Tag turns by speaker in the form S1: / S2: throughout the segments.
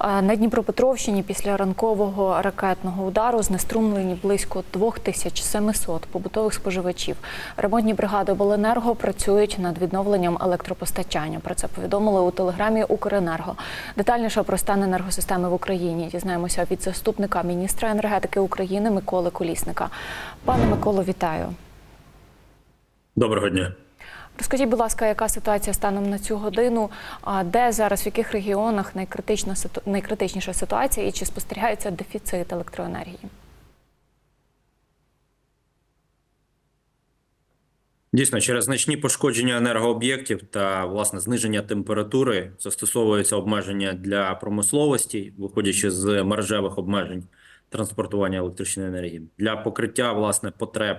S1: На Дніпропетровщині після ранкового ракетного удару знеструмлені близько 2700 побутових споживачів. Ремонтні бригади обленерго працюють над відновленням електропостачання. Про це повідомили у телеграмі Укренерго. Детальніше про стан енергосистеми в Україні дізнаємося від заступника міністра енергетики України Миколи Колісника. Пане Миколо, вітаю.
S2: Доброго дня.
S1: Розкажіть, будь ласка, яка ситуація станом на цю годину? Де зараз, в яких регіонах найкритичніша ситуація і чи спостерігається дефіцит електроенергії?
S2: Дійсно, через значні пошкодження енергооб'єктів та власне зниження температури застосовуються обмеження для промисловості, виходячи з мережевих обмежень транспортування електричної енергії. Для покриття власне потреб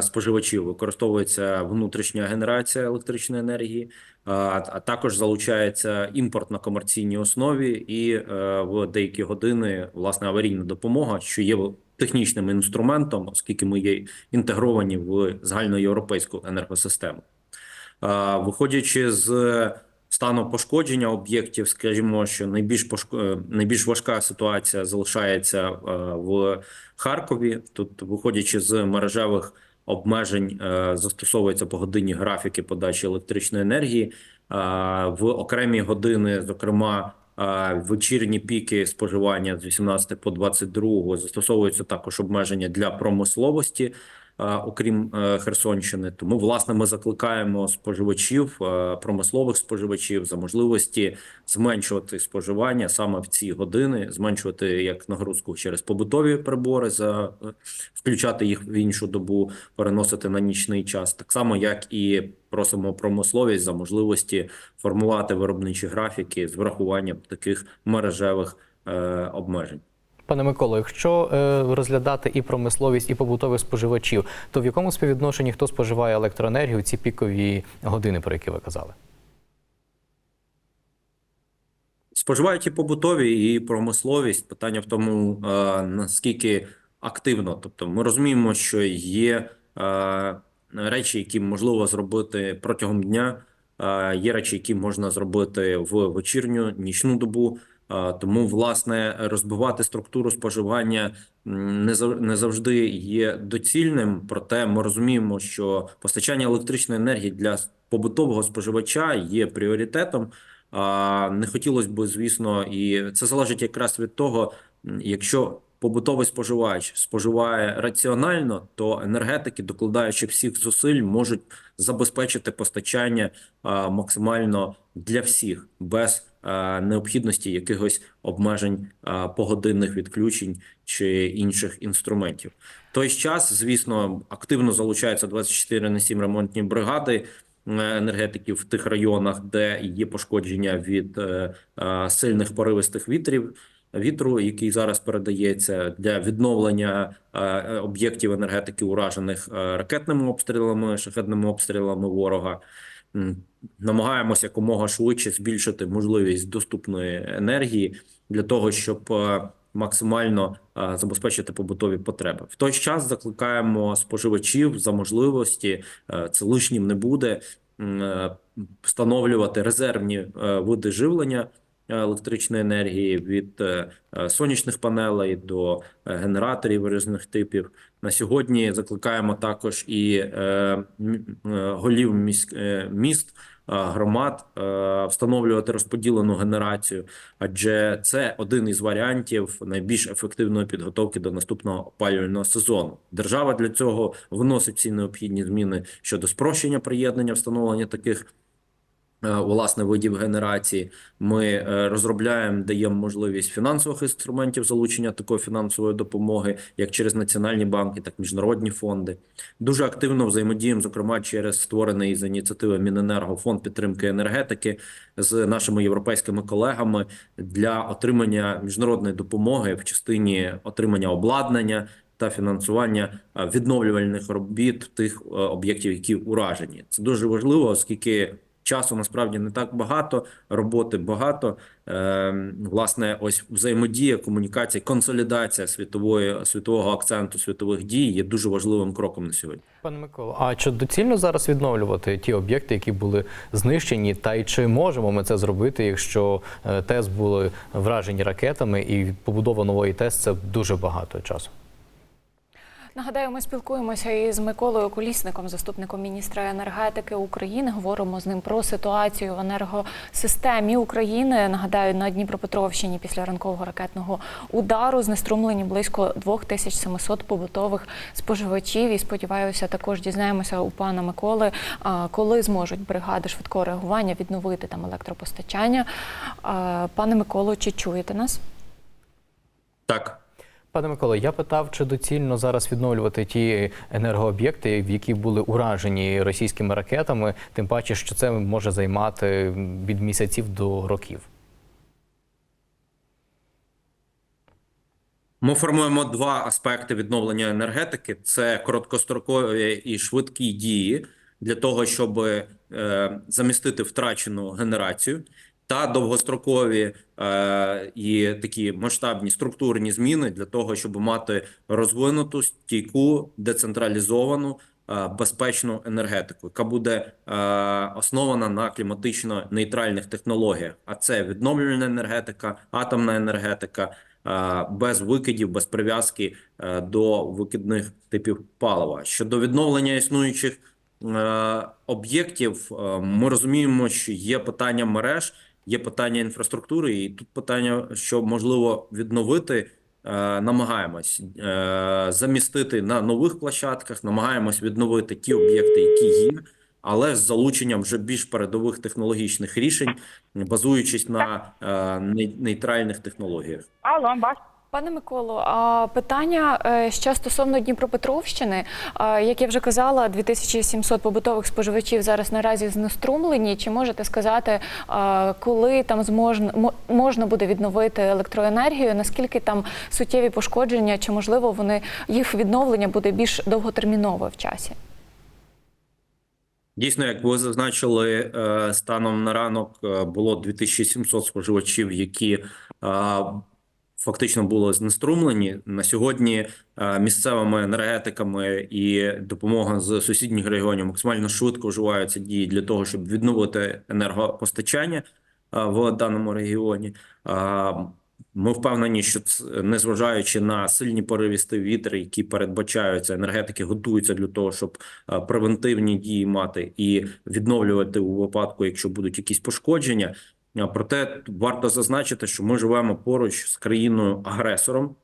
S2: споживачів використовується внутрішня генерація електричної енергії, а, а також залучається імпорт на комерційній основі і е, в деякі години власне аварійна допомога, що є технічним інструментом, оскільки ми є інтегровані в загальноєвропейську енергосистему. Виходячи з стану пошкодження об'єктів, скажімо, що найбільш пошко... е, найбільш важка ситуація залишається е, в Харкові. Тут, виходячи з мережевих обмежень, е, застосовуються погодинні графіки подачі електричної енергії в окремі години, зокрема. Вечірні піки споживання з 18 по 22 застосовуються також обмеження для промисловості, окрім е, Херсонщини. Тому, власне, ми закликаємо споживачів, е, промислових споживачів за можливості зменшувати споживання саме в ці години, зменшувати як нагрузку через побутові прибори, за е, включати їх в іншу добу, переносити на нічний час, так само як і просимо промисловість за можливості формувати виробничі графіки з врахуванням таких мережевих е, обмежень.
S3: Пане Миколо, якщо е, розглядати і промисловість, і побутових споживачів, то в якому співвідношенні хто споживає електроенергію ці пікові години, про які ви казали?
S2: Споживають і побутові, і промисловість. Питання в тому, е, наскільки активно. Тобто, ми розуміємо, що є е, речі, які можливо зробити протягом дня. е, Є речі, які можна зробити в вечірню нічну добу. Тому, власне, розбивати структуру споживання не зав- не завжди є доцільним. Проте ми розуміємо, що постачання електричної енергії для побутового споживача є пріоритетом. Не хотілося б, звісно, і це залежить якраз від того, якщо побутовий споживач споживає раціонально, то енергетики, докладаючи всіх зусиль, можуть забезпечити постачання максимально для всіх без необхідності якихось обмежень погодинних відключень чи інших інструментів. Той час, звісно, активно залучаються 24 на 7 ремонтні бригади е, енергетиків в тих районах, де є пошкодження від е, е, сильних поривистих вітрів. Вітру, який зараз передається для відновлення е, об'єктів енергетики, уражених е, ракетними обстрілами, шахетними обстрілами ворога, намагаємося якомога швидше збільшити можливість доступної енергії для того, щоб е, максимально забезпечити побутові потреби. В той час закликаємо споживачів за можливості, це лишнім не буде, встановлювати резервні види живлення електричної енергії від е, е, сонячних панелей до е, генераторів різних типів. На сьогодні закликаємо також і е, е, голів е, міст. е, Громад е, встановлювати розподілену генерацію, адже це один із варіантів найбільш ефективної підготовки до наступного опалювального сезону. Держава для цього вносить всі необхідні зміни щодо спрощення приєднання встановлення таких е, власне видів генерації. Ми е, розробляємо, даємо можливість фінансових інструментів залучення такої фінансової допомоги, як через національні банки, так і міжнародні фонди. Дуже активно взаємодіємо, зокрема через створений з ініціативи Міненерго фонд підтримки енергетики з нашими європейськими колегами для отримання міжнародної допомоги в частині отримання обладнання. Та фінансування е, відновлювальних робіт тих е, об'єктів, які уражені, це дуже важливо, оскільки часу насправді не так багато, роботи багато. Е, власне, ось взаємодія, комунікація, консолідація світової світового акценту, світових дій є дуже важливим кроком на сьогодні.
S3: Пане Миколо, а чи доцільно зараз відновлювати ті об'єкти, які були знищені, та й чи можемо ми це зробити, якщо е, ТЕС були вражені ракетами і побудова нової ТЕС це дуже багато часу?
S1: Нагадаю, ми спілкуємося із Миколою Колісником, заступником міністра енергетики України. Говоримо з ним про ситуацію в енергосистемі України. Нагадаю, на Дніпропетровщині після ранкового ракетного удару знеструмлені близько 2700 побутових споживачів. І сподіваюся, також дізнаємося у пана Миколи, коли зможуть бригади швидкого реагування відновити там електропостачання. Пане Миколо, чи чуєте нас?
S2: Так.
S3: Пане Миколо, я питав, чи доцільно зараз відновлювати ті енергооб'єкти, які були уражені російськими ракетами, тим паче, що це може займати від місяців до років.
S2: Ми формуємо два аспекти відновлення енергетики: це короткострокові і швидкі дії для того, щоб е, замістити втрачену генерацію, та довгострокові е, і такі масштабні структурні зміни для того, щоб мати розвинуту стійку децентралізовану. е, Безпечну енергетику, яка буде е, основана на кліматично нейтральних технологіях, а це відновлювальна енергетика, атомна енергетика, е, без викидів, без прив'язки е, до викидних типів палива. Щодо відновлення існуючих е, об'єктів, е, ми розуміємо, що є питання мереж, є питання інфраструктури, і тут питання, що можливо відновити. е, Намагаємось е, замістити на нових площадках, намагаємось відновити ті об'єкти, які є, але з залученням вже більш передових технологічних рішень, базуючись на е, нейтральних технологіях.
S4: Алло, бач.
S1: Пане Миколо, питання е, ще стосовно Дніпропетровщини. Як я вже казала, 2700 побутових споживачів зараз наразі знеструмлені. Чи можете сказати, коли там зможна можна буде відновити електроенергію? Наскільки там суттєві пошкодження? Чи можливо вони їх відновлення буде більш довготермінове в часі?
S2: Дійсно, як ви зазначили, е, станом на ранок е, було 2700 споживачів, які е, фактично були знеструмлені. На сьогодні е, місцевими енергетиками і допомога з сусідніх регіонів максимально швидко вживаються дії для того, щоб відновити енергопостачання е, в даному регіоні. Е, Ми впевнені, що незважаючи на сильні поривісти вітри, які передбачаються, енергетики готуються для того, щоб превентивні дії мати і відновлювати у випадку, якщо будуть якісь пошкодження. Проте варто зазначити, що ми живемо поруч з країною агресором,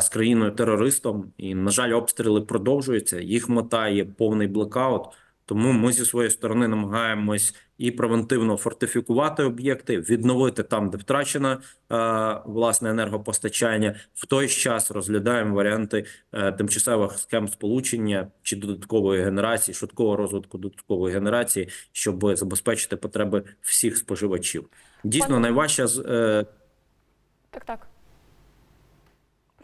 S2: з країною терористом, і на жаль, обстріли продовжуються. Їх мета є повний блекаут. Тому ми зі своєї сторони намагаємось і превентивно фортифікувати об'єкти, відновити там, де втрачено е, власне енергопостачання. В той час розглядаємо варіанти е, тимчасових схем сполучення чи додаткової генерації, швидкого розвитку додаткової генерації, щоб забезпечити потреби всіх споживачів. Дійсно, найважча з е,
S1: Так, так.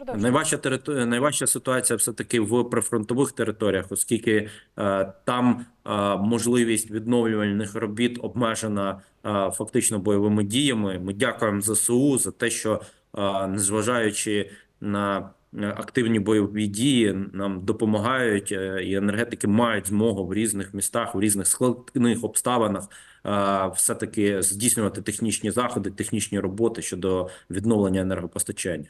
S1: Продовжуйте.
S2: Найважча територ... найважча ситуація все таки в прифронтових територіях, оскільки е, там е, можливість відновлювальних робіт обмежена е, фактично бойовими діями. Ми дякуємо ЗСУ за те, що е, незважаючи на е, активні бойові дії, нам допомагають е, і енергетики мають змогу в різних містах, в різних складних обставинах. е, Все таки здійснювати технічні заходи, технічні роботи щодо відновлення енергопостачання.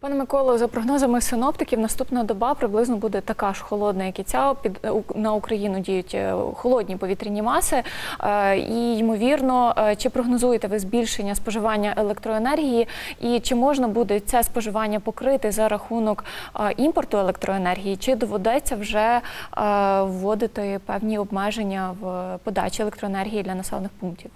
S1: Пане Миколо, за прогнозами синоптиків, наступна доба приблизно буде така ж холодна, як і ця. Під у- на Україну діють е, холодні повітряні маси. Е, І ймовірно, е, чи прогнозуєте ви збільшення споживання електроенергії, і чи можна буде це споживання покрити за рахунок е, імпорту електроенергії, чи доведеться вже е, вводити певні обмеження в подачі електроенергії для населених пунктів?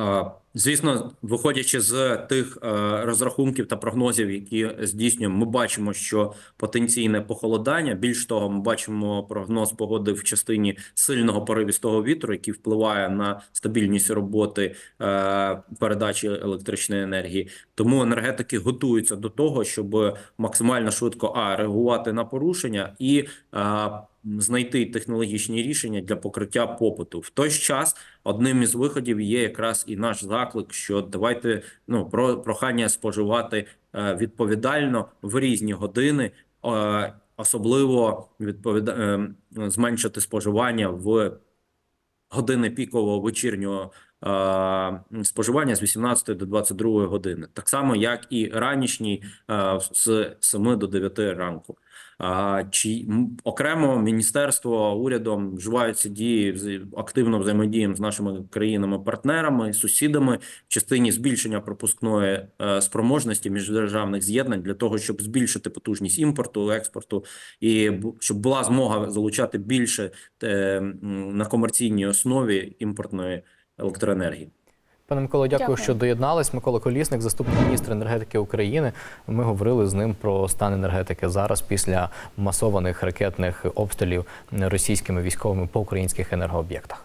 S2: Е, Звісно, виходячи з тих е, розрахунків та прогнозів, які здійснюємо, ми бачимо, що потенційне похолодання. Більш того, ми бачимо прогноз погоди в частині сильного поривістого вітру, який впливає на стабільність роботи е, передачі електричної енергії. Тому енергетики готуються до того, щоб максимально швидко а реагувати на порушення і е, знайти технологічні рішення для покриття попиту. В той час одним із виходів є якраз і наш заклик, що давайте ну про прохання споживати е, відповідально в різні години, е, особливо відповіда е, зменшити споживання в години пікового вечірнього споживання з 18 до 22 години, так само як і ранішній е, з 7 до 9 ранку. Чи окремо міністерство урядом вживаються дії активно взаємодіємо з нашими країнами-партнерами, сусідами в частині збільшення пропускної е, спроможності міждержавних з'єднань для того, щоб збільшити потужність імпорту, експорту, і щоб була змога залучати більше е, на комерційній основі імпортної електроенергії.
S3: Пане Миколо, дякую,
S1: Дякую.
S3: що доєднались. Микола Колісник, заступник міністра енергетики України. Ми говорили з ним про стан енергетики зараз після масованих ракетних обстрілів російськими військовими по українських енергооб'єктах.